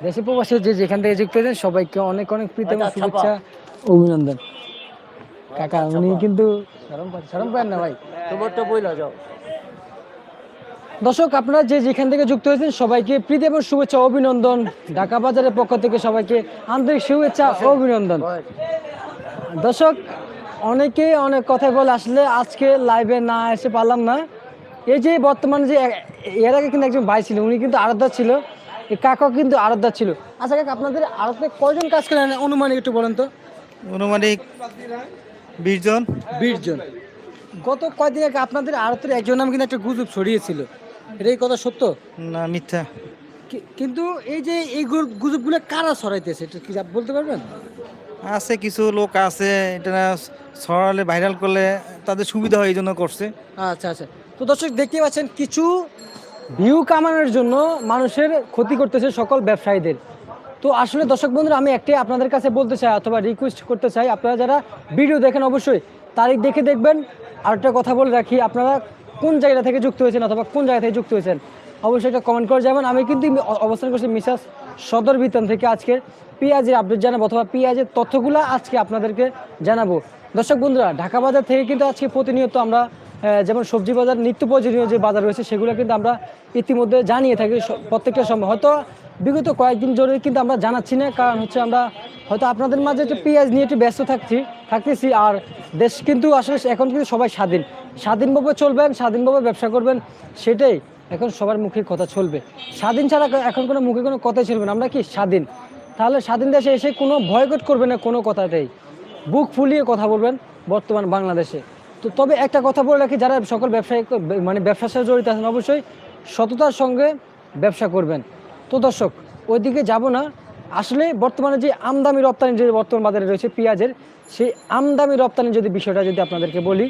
দেশে প্রবাসী যে যেখান থেকে যুক্ত হয়েছেন সবাইকে অনেক অনেক প্রীতি এবং আচ্ছা, শুভেচ্ছা অভিনন্দন। কাকা উনি কিন্তু শরম পান- না ভাই। তোমারটা বইলা যাও। দর্শক আপনারা যে যেখান থেকে যুক্ত হয়েছেন সবাইকে প্রীতি এবং শুভেচ্ছা অভিনন্দন। ঢাকা বাজারের পক্ষ থেকে সবাইকে আন্তরিক শুভেচ্ছা অভিনন্দন। দর্শক অনেকে অনেক কথা বলে আসলে আজকে লাইভে না এসে পারলাম না। এই যে বর্তমানে যে এর আগে কিন্তু একজন ভাই ছিল উনি কিন্তু আরাধ্যা ছিল। এই কাকা কিন্তু আরাধ্যা ছিল। আচ্ছা কাকা আপনাদের আরাধ্যা কয়জন কাজ করেন? অনুমানিক একটু বলেন তো। অনুমানিক বিশ জন। বিশ জন। গত কয়দিন আগে আপনাদের আড়তের একজন নাম কিন্তু একটা গুজব ছড়িয়েছিল। এটা এই কথা সত্য? না মিথ্যা। কিন্তু এই যে এই গুজবগুলো কারা ছড়াইতেছে এটা কি বলতে পারবেন? আছে কিছু লোক আছে এটা ছড়ালে ভাইরাল করলে তাদের সুবিধা হয় এই জন্য করছে। আচ্ছা আচ্ছা। তো দর্শক দেখতে পাচ্ছেন কিছু ভিউ কামানোর জন্য মানুষের ক্ষতি করতেছে সকল ব্যবসায়ীদের। তো আসলে দর্শক বন্ধুরা, আমি একটাই আপনাদের কাছে বলতে চাই অথবা রিকোয়েস্ট করতে চাই। আপনারা যারা ভিডিও দেখেন অবশ্যই তারিখ দেখে দেখবেন। আর একটা কথা বলে রাখি, আপনারা কোন জায়গা থেকে যুক্ত হয়েছেন অথবা কোন জায়গা থেকে যুক্ত হয়েছেন, অবশ্যই এটা কমেন্ট করে যাবেন। আমি কিন্তু অবস্থান করছি মিসাস সদর বিতান থেকে আজকে পেঁয়াজের আপডেট জানাব অথবা পেঁয়াজের তথ্যগুলো আজকে আপনাদেরকে জানাব। দর্শক বন্ধুরা, ঢাকা বাজার থেকে কিন্তু আজকে প্রতিনিয়ত আমরা যেমন সবজি বাজার, নিত্য প্রয়োজনীয় যে বাজার রয়েছে, সেগুলো কিন্তু আমরা ইতিমধ্যে জানিয়ে থাকি প্রত্যেকটা সময়। হয়তো বিগত কয়েকদিন ধরে কিন্তু আমরা জানাচ্ছি না, কারণ হচ্ছে আমরা হয়তো আপনাদের মাঝে একটু পেঁয়াজ নিয়ে একটু ব্যস্ত থাকছি, থাকতেছি, আর দেশ কিন্তু আসলে এখন কিন্তু সবাই স্বাধীন। স্বাধীনভাবে চলবেন, স্বাধীনভাবে ব্যবসা করবেন, সেটাই এখন সবার মুখে কথা চলবে। স্বাধীন ছাড়া এখন কোনো মুখে কোনো কথাই চলবে না, আমরা কি স্বাধীন? তাহলে স্বাধীন দেশে এসে কোনো ভয়কট করবে না কোনো কথাতেই। বুক ফুলিয়ে কথা বলবেন বর্তমান বাংলাদেশে। তো তবে একটা কথা বলে রাখি, যারা সকল ব্যবসায়ী মানে ব্যবসার সাথে জড়িত আছেন, অবশ্যই সততার সঙ্গে ব্যবসা করবেন। তো দর্শক, ওইদিকে যাব না। আসলে বর্তমানে যে আমদামি রপ্তানি যে বর্তমান বাজারে রয়েছে পেঁয়াজের, সেই আমদামি রপ্তানি যদি বিষয়টা যদি আপনাদেরকে বলি,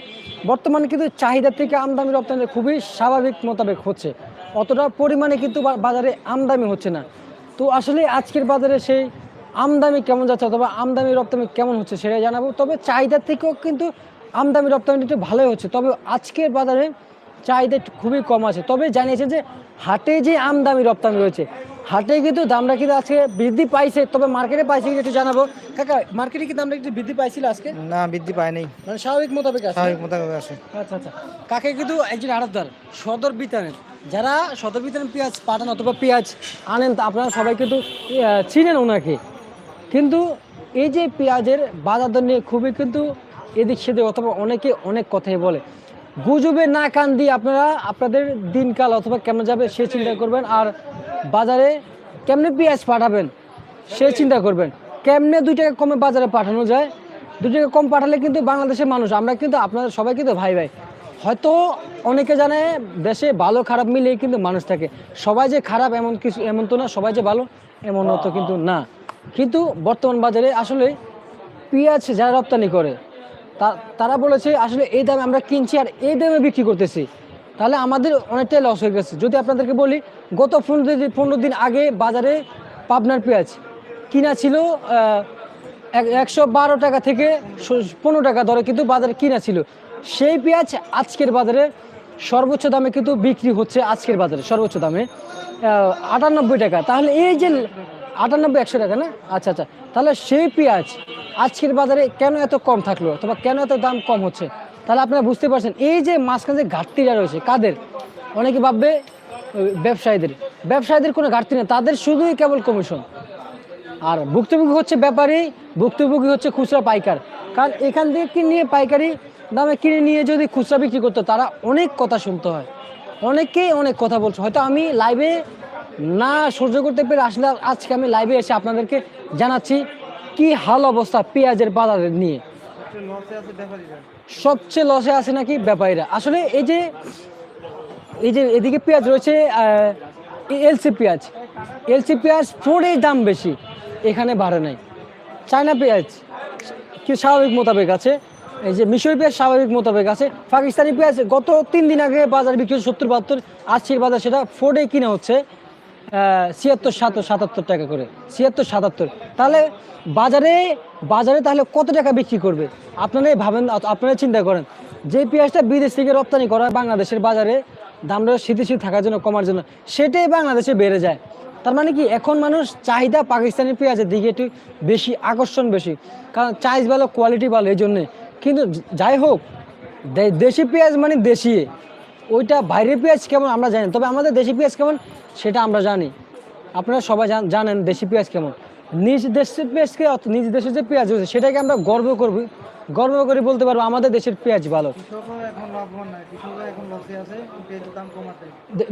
বর্তমানে কিন্তু চাহিদা থেকে আমদামি রপ্তানি খুবই স্বাভাবিক মোতাবেক হচ্ছে। অতটা পরিমাণে কিন্তু বাজারে আমদামি হচ্ছে না। তো আসলে আজকের বাজারে সেই আমদানি কেমন যাচ্ছে অথবা আমদানি রপ্তানি কেমন হচ্ছে সেটাই জানাব। তবে চাহিদার থেকেও কিন্তু আমদানি রপ্তানি একটু ভালোই হচ্ছে তবে আজকের বাজারে চাহিদা খুবই কম আছে। তবে জানিয়েছে যে হাটে যে আমদানি রপ্তানি রয়েছে হাটে কিন্তু দামটা কিন্তু আজকে বৃদ্ধি পাইছে তবে মার্কেটে পাইছে কি একটু জানাব। কাকা মার্কেটে কি দামটা একটু বৃদ্ধি পাইছিল আজকে? না বৃদ্ধি পায় নাই মানে স্বাভাবিক মোতাবেক আছে? স্বাভাবিক মোতাবেক আসে আচ্ছা আচ্ছা। কাকে কিন্তু একজন আড়তদার সদর বিতানের যারা সদর বিতানের পেঁয়াজ পাঠান অথবা পেঁয়াজ আনেন তা আপনারা সবাই কিন্তু চিনেন ওনাকে। কিন্তু এই যে পেঁয়াজের বাজার দর নিয়ে খুবই কিন্তু এদিক সেদিক অথবা অনেকে অনেক কথাই বলে। গুজবে না কান দিয়ে আপনারা আপনাদের দিনকাল অথবা কেমন যাবে সে চিন্তা করবেন। আর বাজারে কেমনে পেঁয়াজ পাঠাবেন সে চিন্তা করবেন। কেমনে দুই টাকা কমে বাজারে পাঠানো যায়? দু টাকা কম পাঠালে কিন্তু বাংলাদেশের মানুষ, আমরা কিন্তু আপনাদের সবাই কিন্তু ভাই ভাই। হয়তো অনেকে জানে, দেশে ভালো খারাপ মিলিয়ে কিন্তু মানুষ থাকে। সবাই যে খারাপ এমন কিছু, এমন তো না, সবাই যে ভালো এমন তো কিন্তু না। কিন্তু বর্তমান বাজারে আসলে পেঁয়াজ যারা রপ্তানি করে তারা বলেছে, আসলে এই দামে আমরা কিনছি আর এই দামে বিক্রি করতেছি। তাহলে আমাদের অনেকটাই লস হয়ে গেছে। যদি আপনাদেরকে বলি, গত পনেরো দিন পনেরো দিন আগে বাজারে পাবনার পেঁয়াজ কিনা ছিল এক- একশো বারো টাকা থেকে পনেরো টাকা দরে কিন্তু বাজারে কিনা ছিল। সেই পেঁয়াজ আজকের বাজারে সর্বোচ্চ দামে কিন্তু বিক্রি হচ্ছে আজকের বাজারে, সর্বোচ্চ দামে আটানব্বই টাকা। তাহলে এই যে আটানব্বই, একশো টাকা, না? আচ্ছা আচ্ছা। তাহলে সেই পেঁয়াজ আজকের বাজারে কেন এত কম থাকল অথবা কেন এত দাম কম হচ্ছে? তাহলে আপনারা বুঝতে পারছেন, এই যে মাঝখানে যে ঘাটতিটা রয়েছে, কাদের? অনেকে ভাববে ব্যবসায়ীদের। ব্যবসায়ীদের কোনো ঘাটতি নেই, তাদের শুধুই কেবল কমিশন আর ভুক্তভোগী হচ্ছে ব্যাপারী, ভুক্তভোগী হচ্ছে খুচরা পাইকার। কারণ এখান থেকে কিনে নিয়ে পাইকারি দামে কিনে নিয়ে যদি খুচরা বিক্রি করতো, তারা অনেক কথা শুনতে হয়। অনেকেই অনেক কথা বলছে। হয়তো আমি লাইভে না সহ্য করতে পেরে আসলে আজকে আমি লাইভে এসে আপনাদেরকে জানাচ্ছি কি হাল অবস্থা পেঁয়াজের বাজারের নিয়ে। সবচেয়ে লসে আছে নাকি ব্যাপারীরা? আসলে এই যে এই যে এদিকে পেঁয়াজ রয়েছে এলসি পেঁয়াজ। এলসি পেঁয়াজ ফোরের দাম বেশি, এখানে বাড়ে নাই। চায়না পেঁয়াজ কি স্বাভাবিক মোতাবেক আছে, এই যে মিশরি পেঁয়াজ স্বাভাবিক মোতাবেক আছে, পাকিস্তানি পেঁয়াজ গত তিন দিন আগে বাজার বিক্রি সত্তর বাহাত্তর আশির বাজার সেটা ফোর্ডে কিনে হচ্ছে। ছিয়াত্তর, সাতাত্তর সাতাত্তর টাকা করে। ছিয়াত্তর, সাতাত্তর। তাহলে বাজারে বাজারে তাহলে কত টাকা বিক্রি করবে? আপনারাই ভাবেন আপনারাই চিন্তা করেন। যে পেঁয়াজটা বিদেশ থেকে রপ্তানি করা বাংলাদেশের বাজারে দামটা স্থিতিশীল থাকার জন্য, কমার জন্য, সেটাই বাংলাদেশে বেড়ে যায়। তার মানে কি, এখন মানুষ চাহিদা পাকিস্তানি পেঁয়াজের দিকে একটু বেশি আকর্ষণ, বেশি। কারণ চাইজ ভালো কোয়ালিটি ভালো, এই জন্যে। কিন্তু যাই হোক দেশি পেঁয়াজ মানে দেশি ওইটা বাইরের পেঁয়াজ কেমন আমরা জানি তবে আমাদের দেশি পেঁয়াজ কেমন? সেটা আমরা জানি। আপনারা সবাই জান- জানেন দেশি পেঁয়াজ কেমন। নিজ দেশের পেঁয়াজকে নিজ দেশের যে পেঁয়াজ হয়েছে সেটাকে আমরা গর্ব করব। গর্ব করে বলতে পারব আমাদের দেশের পেঁয়াজ ভালো।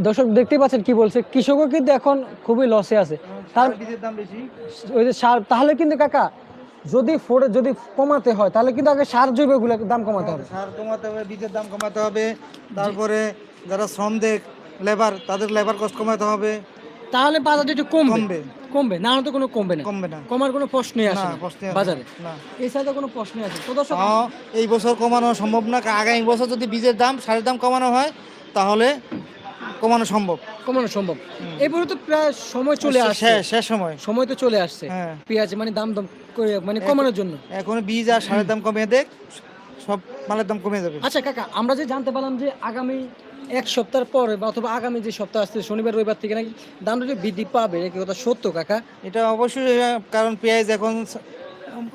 দর্শক দেখতে পাচ্ছেন কি বলছে। কৃষকও কিন্তু এখন খুবই লসে আছে। তার ওই যে সার তাহলে কিন্তু কাকা যদি ফোরে যদি কমাতে হয় তাহলে কিন্তু আগে সার জৈবগুলো দাম কমাতে হবে। সার কমাতে হবে বীজের দাম কমাতে হবে তারপরে যারা শ্রম দেখ লেবার তাদের লেবার কষ্ট কমাতে হবে। তাহলে বাজারটা একটু কমবে। কমবে। কমবে না তো কোনো কমবে না। কমবে না। কমার কোনো প্রশ্নই আসে না। বাজারে। না। এই সাইডে কোনো প্রশ্নই আসে না। তো দর্শক এই বছর কমানো সম্ভব না আগামী বছর যদি বীজের দাম সারের দাম কমানো হয় তাহলে কমানো সম্ভব। কমানো সম্ভব। এবারে তো প্রায় সময় চলে আসছে। শেষ সময়। সময় তো চলে আসছে। হ্যাঁ। পেঁয়াজ মানে দাম দাম করে- মানে কমানোর জন্য। এখন বীজ আর সারের দাম কমিয়ে দেখ সব মালের দাম কমে যাবে আচ্ছা কাকা আমরা যে জানতে পারলাম যে আগামী এক সপ্তাহ পরে বা অথবা আগামী যে সপ্তাহ আসছে শনিবার রবিবার থেকে নাকি দামটা যে বৃদ্ধি পাবে কি কথা সত্য কাকা? এটা অবশ্যই কারণ পেঁয়াজ এখন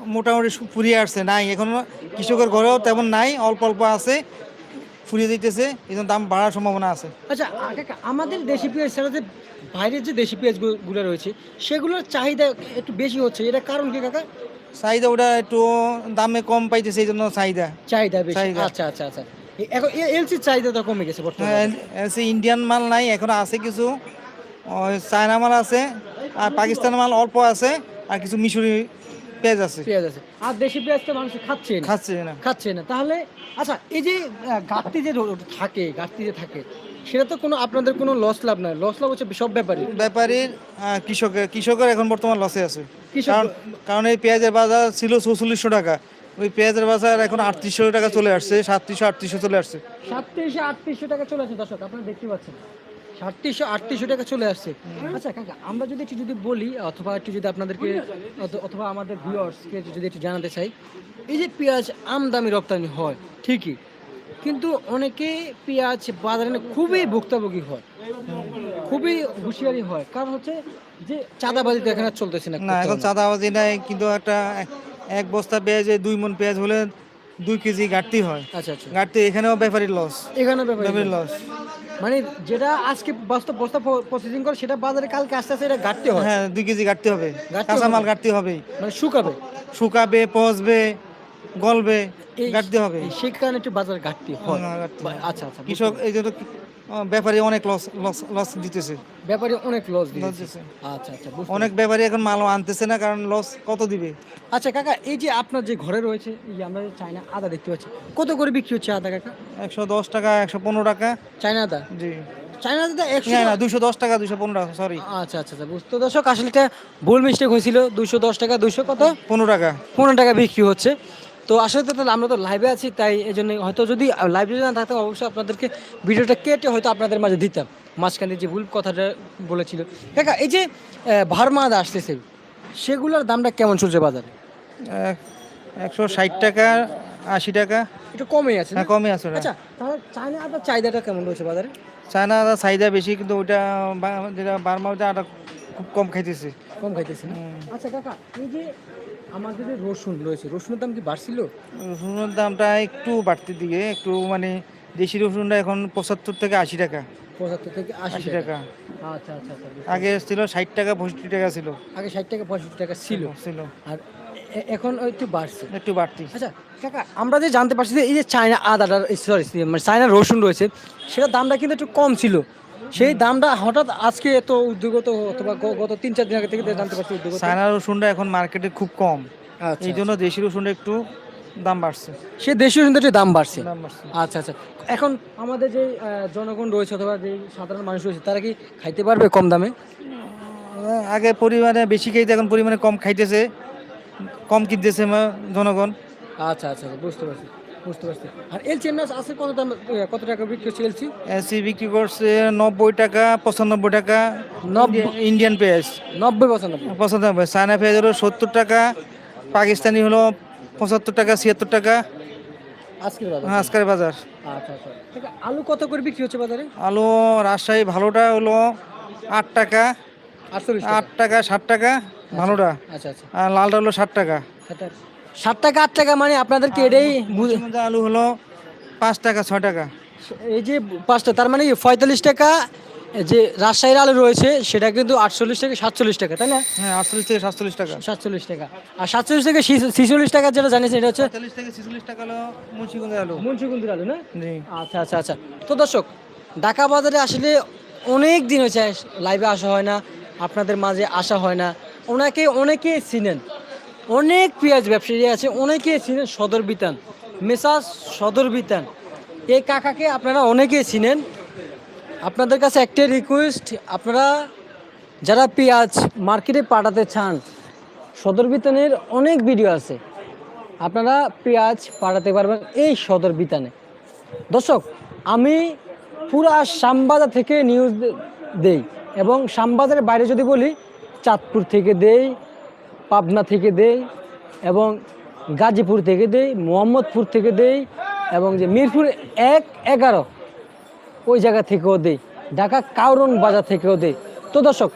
মোটামুটি ফুরিয়ে আসছে নাই। এখন কৃষকের ঘরেও তেমন নাই অল্প অল্প আছে। ফুরিয়ে দিতেছে এই জন্য দাম বাড়ার সম্ভাবনা আছে। আচ্ছা আমাদের দেশি পেঁয়াজ ছাড়া যে বাইরের যে দেশি পেঁয়াজগুলো রয়েছে সেগুলোর চাহিদা একটু বেশি হচ্ছে এটা কারণ কি কাকা? চাহিদা ওটা একটু দামে কম পাইতেছে এই জন্য চাহিদা। চাহিদা বেশি। চাহিদা। আচ্ছা আচ্ছা আচ্ছা। এখন এলসির চাহিদাটা কমে গেছে বর্তমানে। সে ইন্ডিয়ান মাল নাই এখন আছে কিছু। চায়না মাল আছে আর পাকিস্তান মাল অল্প আছে আর কিছু মিশরি পেঁয়াজ আছে। পেঁয়াজ আছে। আর দেশি পেঁয়াজটা মানুষ খাচ্ছে না। খাচ্ছে না। খাচ্ছে না। তাহলে আচ্ছা এই যে ঘাটতি যে থাকে ঘাটতি যে থাকে সেটা তো কোনো আপনাদের কোনো লস লাভ নাই। লস লাভ হচ্ছে সব ব্যাপারই। ব্যাপারীর কৃষকের কৃষকের এখন বর্তমান লসে আছে। কারণ কারণ এই পেঁয়াজের বাজার ছিল চৌচল্লিশশো টাকা। ওই পেঁয়াজের বাজার এখন আটত্রিশশো টাকা চলে আসছে সাতত্রিশশো আটত্রিশশো চলে আসছে। সাতত্রিশশো আটত্রিশশো টাকা চলে আসছে। দর্শক আপনারা দেখতে পাচ্ছেন। সাতত্রিশশো আটত্রিশশো টাকা চলে আসছে। আচ্ছা কাকা আমরা যদি একটু যদি বলি অথবা একটু যদি আপনাদেরকে অথবা আমাদের ভিউয়ার্সকে যদি একটু জানাতে চাই এই যে পেঁয়াজ আমদামি রপ্তানি হয় ঠিকই কিন্তু অনেকে পেঁয়াজ বাজারে খুবই ভুক্তভোগী হয় খুবই হুঁশিয়ারি হয় কারণ হচ্ছে যে চাঁদাবাজি তো এখানে চলতেছে না এখন চাঁদাবাজি নাই কিন্তু একটা এক- বস্তা পেঁয়াজে দুই মন পেঁয়াজ হলে দুই কেজি ঘাটতি হয়। আচ্ছা আচ্ছা। ঘাটতি এখানেও ব্যাপারীর লস এখানে ব্যাপার ব্যাপারীর লস মানে যেটা আজকে বস্তা বস্তা প্রসেসিং করে সেটা বাজারে কালকে আস্তে আস্তে এটা ঘাটতে হবে হ্যাঁ দুই কেজি ঘাটতে হবে। কাঁচামাল ঘাটতে হবে। মানে শুকাবে। শুকাবে পচবে গলবে ঘাটতে হবে। কারণে একটু বাজারে ঘাটতি হয়। হ্যাঁ। আচ্ছা আচ্ছা কৃষক এই জন্য ব্যাপারী অনেক লস লস লস দিতেছে। ব্যাপারে অনেক লস দিতেছে আচ্ছা আচ্ছা অনেক ব্যাপারী এখন মাল আনতেছে না কারণ লস কত দিবে? আচ্ছা কাকা এই যে আপনার যে ঘরে রয়েছে এই যে আমরা চায়না আদা দেখতে পাচ্ছি কত করে বিক্রি হচ্ছে আদা কাকা? একশো দশ টাকা একশো পনেরো টাকা। চায়না আদা? জি। চায়না আদা একশো না দুশো দশ টাকা দুশো পনেরো টাকা সরি আচ্ছা আচ্ছা আচ্ছা বুঝতে দর্শক আসলে ভুল মিস্টেক হয়েছিল। দুশো দশ টাকা দুশো কত? পনেরো টাকা। পনেরো টাকা বিক্রি হচ্ছে। তো আসলে তো তাহলে আমরা তো লাইভে আছি তাই এই জন্য হয়তো যদি লাইভে যদি না থাকতাম অবশ্যই আপনাদেরকে ভিডিওটা কেটে হয়তো আপনাদের মাঝে দিতাম। মাঝখানে যে ভুল কথাটা বলেছিল। কাকা এই যে আহ, ভারমা আদা আসতেছে সেগুলোর দামটা কেমন চলছে বাজারে? একশো ষাট টাকা আশি টাকা। একটু কমই আছে না? হ্যাঁ কমই আছে আচ্ছা তাহলে চায়না আদার চাহিদাটা কেমন রয়েছে বাজারে? চায়না আদা চাহিদা বেশি কিন্তু ওইটা যেটা বার্মা ওইটা আটা খুব কম খাইতেছে। কম খাইতেছে না? আচ্ছা কাকা এই যে আমাদের রসুন রয়েছে রসুনের দাম কি বাড়ছিল? রসুনের দামটা একটু বাড়তি দিকে একটু মানে দেশি রসুনটা এখন পঁচাত্তর থেকে আশি টাকা। পঁচাত্তর থেকে আশি টাকা। আচ্ছা আচ্ছা আচ্ছা আগে ছিল ষাট টাকা পঁয়ষট্টি টাকা ছিল। আগে ষাট টাকা পঁয়ষট্টি টাকা ছিল। ছিল আর এখন একটু বাড়ছে। একটু বাড়তি। আচ্ছা কাকা আমরা যে জানতে পারছি যে এই যে চায়না আদাটার সরি মানে চায়না রসুন রয়েছে সেটার দামটা কিন্তু একটু কম ছিল। সেই দামটা হঠাৎ আজকে এত উদ্যোগত অথবা গত তিন চার দিন আগে থেকে জানতে পারছি উদ্যোগত। চায়না রসুনটা এখন মার্কেটে খুব কম। আচ্ছা এই জন্য দেশি রসুনটা একটু দাম বাড়ছে। সে দেশীয় রসুনটা একটু দাম বাড়ছে? আচ্ছা আচ্ছা। এখন আমাদের যে জনগণ রয়েছে অথবা যে সাধারণ মানুষ রয়েছে তারা কি খাইতে পারবে কম দামে? আগে পরিমাণে বেশি খাইতে এখন পরিমাণে কম খাইতেছে কম কিনতেছে জনগণ। আচ্ছা আচ্ছা আচ্ছা, বুঝতে পারছি। বুঝতে পারছি। আর এলচি এমনি আছে কত দাম কত টাকা বিক্রি হচ্ছে এলচি এসি বিক্রি করছে নব্বই টাকা পঁচানব্বই টাকা। নব্বই ইন্ডিয়ান পেঁয়াজ। নব্বই পঁচানব্বই। পঁচানব্বই। চায়না পেঁয়াজ হলো সত্তর টাকা পাকিস্তানি হলো পঁচাত্তর টাকা ছিয়াত্তর টাকা। আজকের বাজার। আজকের বাজার। আচ্ছা আচ্ছা। আলু কত করে বিক্রি হচ্ছে বাজারে? আলু রাজশাহী ভালোটা হলো আট টাকা। আটচল্লিশ আট টাকা ষাট টাকা ভালোটা। আচ্ছা আচ্ছা। আর লালটা হলো ষাট টাকা। ষাট টাকা। আট টাকা মানে আপনাদেরকে এটাই বুঝে আলু হলো পাঁচ টাকা ছয় টাকা এই যে পাঁচটা তার মানে পঁয়তাল্লিশ টাকা যে রাজশাহীর আলু রয়েছে সেটা কিন্তু আটচল্লিশ থেকে সাতচল্লিশ টাকা তাই না? হ্যাঁ আটচল্লিশ থেকে সাতচল্লিশ টাকা। সাতচল্লিশ টাকা। আর সাতচল্লিশ থেকে ছিচল্লিশ টাকা যেটা জানিস এটা হচ্ছে পঁয়তাল্লিশ থেকে ছেচল্লিশ টাকা হলো মুন্সিগঞ্জের আলু। মুন্সিগঞ্জের আলু না? আচ্ছা আচ্ছা আচ্ছা। তো দর্শক ঢাকা বাজারে আসলে অনেক দিন হয়েছে লাইভে আসা হয় না আপনাদের মাঝে আসা হয় না ওনাকে অনেকে চিনেন। অনেক পেঁয়াজ ব্যবসায়ী আছে অনেকে চিনেন সদর বিতান। মেসাজ সদর বিতান। এই কাকাকে আপনারা অনেকেই চিনেন। আপনাদের কাছে একটাই রিকোয়েস্ট আপনারা যারা পেঁয়াজ মার্কেটে পাঠাতে চান, সদর বিতানের অনেক ভিডিও আছে। আপনারা পেঁয়াজ পাঠাতে পারবেন এই সদর বিতানে। দর্শক, আমি পুরা শ্যামবাজার থেকে নিউজ দেই এবং শ্যামবাজারের বাইরে যদি বলি, চাঁদপুর থেকে দেই পাবনা থেকে দেই এবং গাজীপুর থেকে দেই, মোহাম্মদপুর থেকে দেই এবং যে মিরপুর এক এগারো ওই জায়গা থেকেও দেই, ঢাকা কাউরন বাজার থেকেও দেই। তো দর্শক,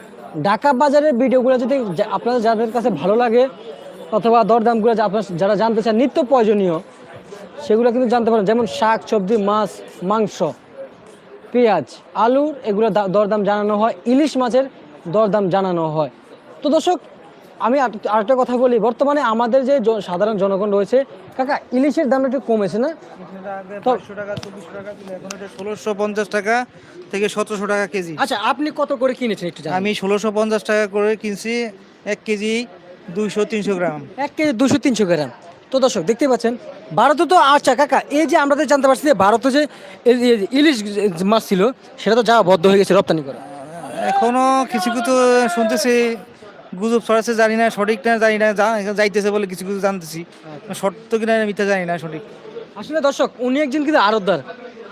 ঢাকা বাজারের ভিডিওগুলো যদি আপনাদের যাদের কাছে ভালো লাগে অথবা দরদামগুলো আপনারা যারা জানতে চান নিত্য প্রয়োজনীয়, সেগুলো কিন্তু জানতে পারেন। যেমন শাক, সবজি, মাছ, মাংস, পেঁয়াজ আলুর এগুলো দরদাম জানানো হয়। ইলিশ মাছের দরদাম জানানো হয়। তো দর্শক আমি আর- আরেকটা কথা বলি। বর্তমানে আমাদের যে সাধারণ জনগণ রয়েছে কাকা ইলিশের দামটা একটু কমেছে না? ষোলোশো পঞ্চাশ টাকা থেকে সতেরোশো টাকা কেজি। আচ্ছা আপনি কত করে কিনেছেন একটু আমি ষোলোশো পঞ্চাশ টাকা করে কিনছি এক কেজি দুইশো তিনশো গ্রাম। এক কেজি দুশো তিনশো গ্রাম। তো দর্শক দেখতে পাচ্ছেন ভারতে তো আচ্ছা কাকা এই যে আমরা জানতে পারছি যে ভারতে যে ইলিশ মাছ ছিল সেটা তো যাওয়া বদ্ধ হয়ে গেছে রপ্তানি করা। এখনও কিছু কিছু শুনতেছি গুজব ছড়াচ্ছে জানি না সঠিক না জানি না যা- যাইতেছে বলে কিছু কিছু জানতেছি। সত্য কিনা মিথ্যা জানি না সঠিক। আসলে দর্শক উনি একজন কিন্তু আরতদার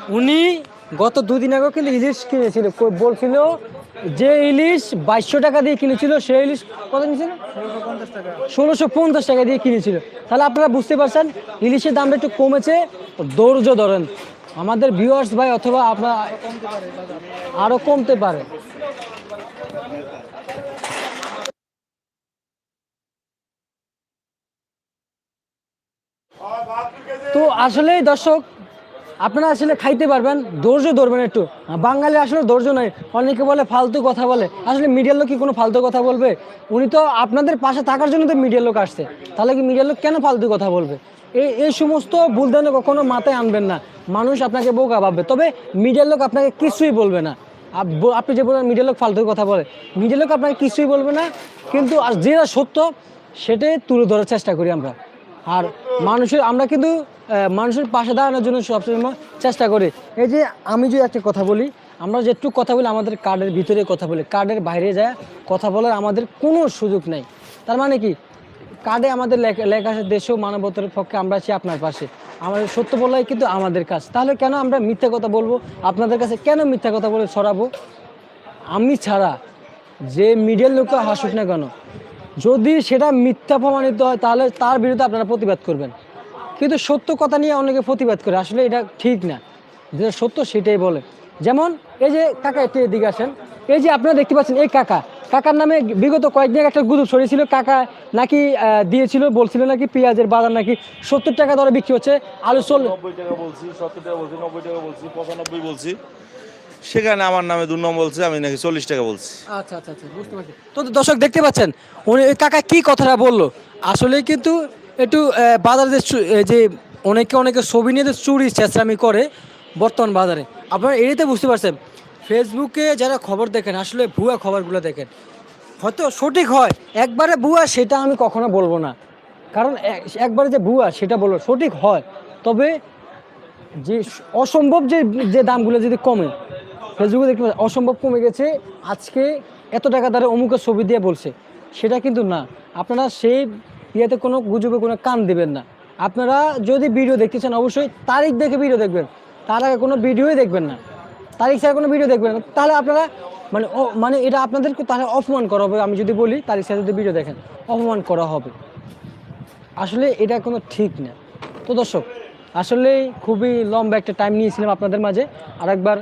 উনি গত দুদিন আগেও কিন্তু ইলিশ কিনেছিল। বলছিল যে ইলিশ বাইশশো টাকা দিয়ে কিনেছিল সেই ইলিশ কত নিয়েছিল? ষোলোশো পঞ্চাশ টাকা দিয়ে কিনেছিল। তাহলে আপনারা বুঝতে পারছেন ইলিশের দামটা একটু কমেছে। ধৈর্য ধরেন। আমাদের ভিউয়ার্স ভাই অথবা আপনার আরও কমতে পারে। তো আসলে দর্শক, আপনারা আসলে খাইতে পারবেন, ধৈর্য ধরবেন একটু। বাঙালি আসলে ধৈর্য নাই, অনেকে বলে ফালতু কথা বলে। আসলে মিডিয়ার লোক কি কোনো ফালতু কথা বলবে? উনি তো আপনাদের পাশে থাকার জন্য তো মিডিয়ার লোক আসছে। তাহলে কি মিডিয়ার লোক কেন ফালতু কথা বলবে? এই এই সমস্ত ভুল ধারণা কখনো মাথায় আনবেন না। মানুষ আপনাকে বোকা ভাববে। তবে মিডিয়ার লোক আপনাকে কিছুই বলবে না। আপনি যে বলেন মিডিয়ার লোক ফালতু কথা বলে, মিডিয়ার লোক আপনাকে কিছুই বলবে না। কিন্তু আর যেটা সত্য, সেটাই তুলে ধরার চেষ্টা করি আমরা। আর মানুষের, আমরা কিন্তু মানুষের পাশে দাঁড়ানোর জন্য সবসময় চেষ্টা করি। এই যে আমি যদি একটা কথা বলি, আমরা যেটুকু কথা বলি, আমাদের কার্ডের ভিতরে কথা বলি। কার্ডের বাইরে যায়, কথা বলার আমাদের কোনো সুযোগ নেই। তার মানে কি? কার্ডে আমাদের লেখা আছে দেশ মানবতার পক্ষে আমরা আছি আপনার পাশে। আমাদের সত্য বলাই কিন্তু আমাদের কাজ। তাহলে কেন আমরা মিথ্যা কথা বলব? আপনাদের কাছে কেন মিথ্যা কথা বলে ছড়াবো? আমি ছাড়া যে মিডিয়ার লোককে হাসুক না কেন যদি সেটা মিথ্যা প্রমাণিত হয়, তাহলে তার বিরুদ্ধে আপনারা প্রতিবাদ করবেন। কিন্তু সত্য কথা নিয়ে অনেকে প্রতিবাদ করে, আসলে এটা ঠিক না। যেটা সত্য সেটাই বলে। যেমন, এই যে কাকা একটু এদিকে আসেন। এই যে আপনারা দেখতে পাচ্ছেন, এই কাকা। কাকার নামে বিগত কয়েকদিন আগে একটা গুজব ছড়িয়েছিল। কাকা নাকি দিয়েছিল, বলছিল নাকি পেঁয়াজের বাজার নাকি সত্তর টাকা দরে বিক্রি হচ্ছে। আলু চল টাকা বলছি, সত্তর টাকা বলছি, নব্বই টাকা বলছি, পঁচানব্বই বলছি। সেখানে আমার নামে দু নম্বর বলছে, আমি নাকি চল্লিশ টাকা বলছি। আচ্ছা আচ্ছা আচ্ছা বুঝতে পারছি। তো দর্শক দেখতে পাচ্ছেন, উনি কাকা কি কথাটা বলল? আসলে কিন্তু একটু বাজারে যে অনেকে অনেকে ছবি নিয়ে চুরি চেঁচড়ামি করে বর্তমান বাজারে। আপনারা এটাতে বুঝতে পারছেন, ফেসবুকে যারা খবর দেখেন, আসলে ভুয়া খবরগুলো দেখেন, হয়তো সঠিক হয়, একবারে ভুয়া সেটা আমি কখনো বলব না। কারণ একবারে যে ভুয়া সেটা বলব, সঠিক হয়। তবে যে অসম্ভব যে যে দামগুলো যদি কমে ফেসবুকে দেখতে পাচ্ছি অসম্ভব কমে গেছে। আজকে এত টাকা তারা অমুকের ছবি দিয়ে বলছে। সেটা কিন্তু না। আপনারা সেই ইয়েতে কোনো গুজবে কোনো কান দিবেন না। আপনারা যদি ভিডিও দেখতে চান, অবশ্যই তারিখ দেখে ভিডিও দেখবেন। তার আগে কোনো ভিডিওই দেখবেন না। তারিখ ছাড়া কোনো ভিডিও দেখবেন না। তাহলে আপনারা মানে মানে এটা আপনাদেরকে তাহলে অপমান করা হবে। আমি যদি বলি, তারিখ ছাড়া যদি ভিডিও দেখেন, অপমান করা হবে। আসলে এটা কোনো ঠিক না। তো দর্শক আসলে খুবই লম্বা একটা টাইম নিয়েছিলাম আপনাদের মাঝে। আরেকবার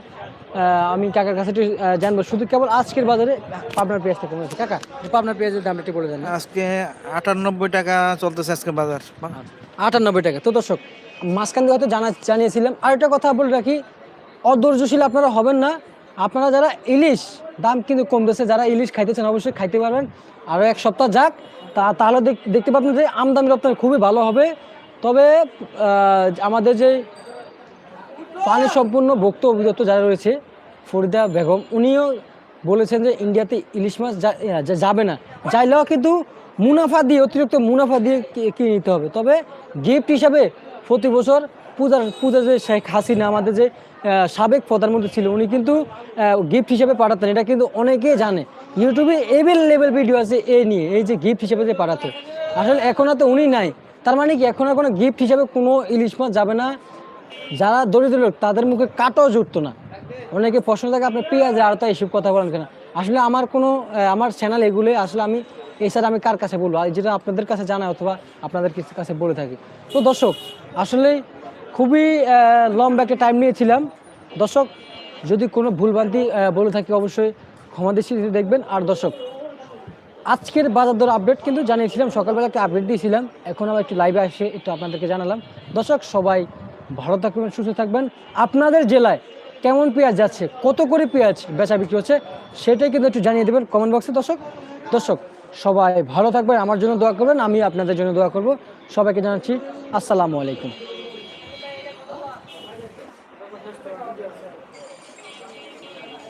আমি কাকার কাছে একটু জানব। শুধু কেবল আজকের বাজারে পাবনার পেঁয়াজটা কেমন আছে কাকা পাবনার পেঁয়াজের দামটা একটু বলে দেন। আজকে আটানব্বই টাকা চলতেছে আজকে বাজার। আটানব্বই টাকা। তো দর্শক মাঝখান দিয়ে হয়তো জানা জানিয়েছিলাম। আর একটা কথা বলে রাখি অধৈর্যশীল আপনারা হবেন না। আপনারা যারা ইলিশ দাম কিন্তু কমতেছে যারা ইলিশ খাইতেছেন অবশ্যই খাইতে পারবেন। আরও এক সপ্তাহ যাক তা তাহলে দেখ- দেখতে পাবেন যে আমদানি রপ্তানি খুবই ভালো হবে। তবে আমাদের যে পানি সম্পূর্ণ ভক্ত অভিযুক্ত যারা রয়েছে, ফরিদা বেগম, উনিও বলেছেন যে ইন্ডিয়াতে ইলিশ মাছ যাবে না। চাইলেও কিন্তু মুনাফা দিয়ে, অতিরিক্ত মুনাফা দিয়ে কিনে নিতে হবে। তবে গিফট হিসাবে প্রতি বছর পূজার পূজা যে শেখ হাসিনা, আমাদের যে সাবেক প্রধানমন্ত্রী ছিল, উনি কিন্তু গিফট হিসাবে পাঠাতেন। এটা কিন্তু অনেকেই জানে। ইউটিউবে এভেলেবেল ভিডিও আছে এ নিয়ে, এই যে গিফট হিসেবে যে পাঠাতে। আসলে এখন তো উনি নাই। তার মানে কি, এখন আর কোনো গিফট হিসাবে কোনো ইলিশ মাছ যাবে না। যারা দরিদ্র লোক, তাদের মুখে কাটাও জুটতো না। অনেকে প্রশ্ন থাকে, আপনি পেঁয়াজে আর এইসব কথা বলেন কেন? আসলে আমার কোনো আমার চ্যানেল এগুলো আসলে আমি এছাড়া আমি কার কাছে বলব? যেটা আপনাদের কাছে জানা অথবা আপনাদের কিছু বলে থাকি। তো দর্শক, আসলে খুবই লম্বা একটা টাইম নিয়েছিলাম। দর্শক, যদি কোনো ভুলভ্রান্তি বলে থাকি অবশ্যই ক্ষমা দৃষ্টিতে দেখবেন। আর দর্শক, আজকের বাজার দর আপডেট কিন্তু জানিয়েছিলাম সকালবেলা একটা আপডেট দিয়েছিলাম। এখন আবার একটু লাইভে আসে, একটু আপনাদেরকে জানালাম। দর্শক, সবাই ভালো থাকবেন, সুস্থ থাকবেন। আপনাদের জেলায় কেমন পেঁয়াজ যাচ্ছে, কত করে পেঁয়াজ বেচা বিক্রি হচ্ছে, সেটাই কিন্তু একটু জানিয়ে দেবেন কমেন্ট বক্সে দর্শক দর্শক, সবাই ভালো থাকবেন, আমার জন্য দোয়া করবেন, আমি আপনাদের জন্য দোয়া করব। সবাইকে জানাচ্ছি, আসসালামু আলাইকুম।